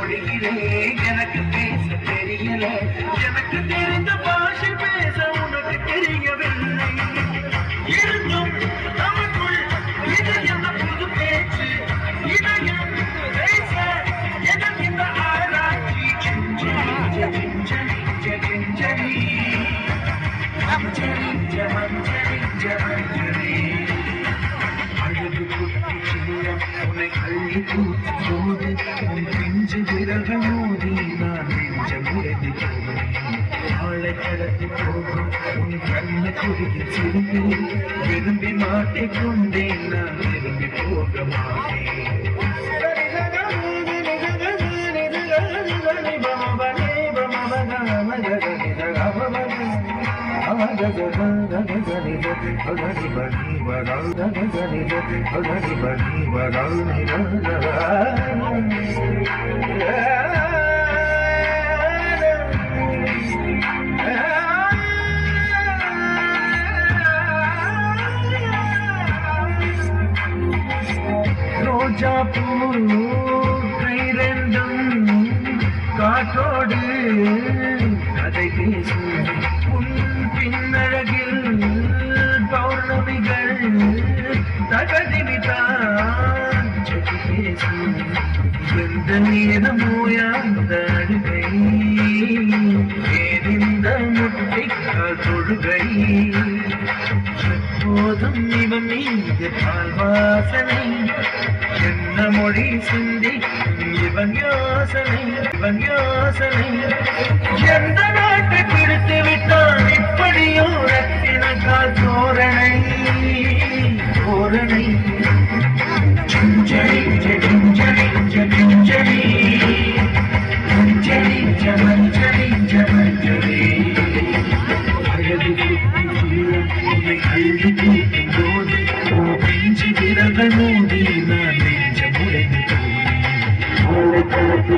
உயிரே எனக்கு பேச தெரியல. எனக்கு தெரிந்த பாஷை பேச உனக்கு தெரியவில்லை. இருந்தும் நமக்குள் இது என்ன புது பேச்சு? இந்த ஆராய்ச்சி அழகு குட்டி சின்னம் உன்னை கல்வி பூத்து ఉడది పోగు వాళ్ళ కడది పోగు ఉన్ కన్న కురిగి చిరుమి విరుంబి మాటి కొండే నా విరుంబి పోగ మాటి Yeah. பூ கை காற்றோடு கதை பேசும். உன் பின்னழகில் பௌர்ணமிகள் தகதிவிதான் பேசும். எந்த நேரமோ யாந்த எப்போதும் இவன் மீது பால் வாசனை என்ன மொழி சிந்தி இவன் யோசனை இவன் யோசனை. எந்த நாட்டை பிடித்து விட்டான் இப்படியோ ரத்தின தோரணை. தோரணை. செஞ்சரி செஞ்சரி செஞ்சரி மஞ்சரி ஜமஞ்சரி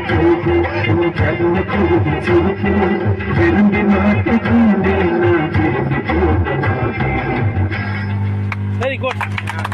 கலத்து போது உன் கண்ண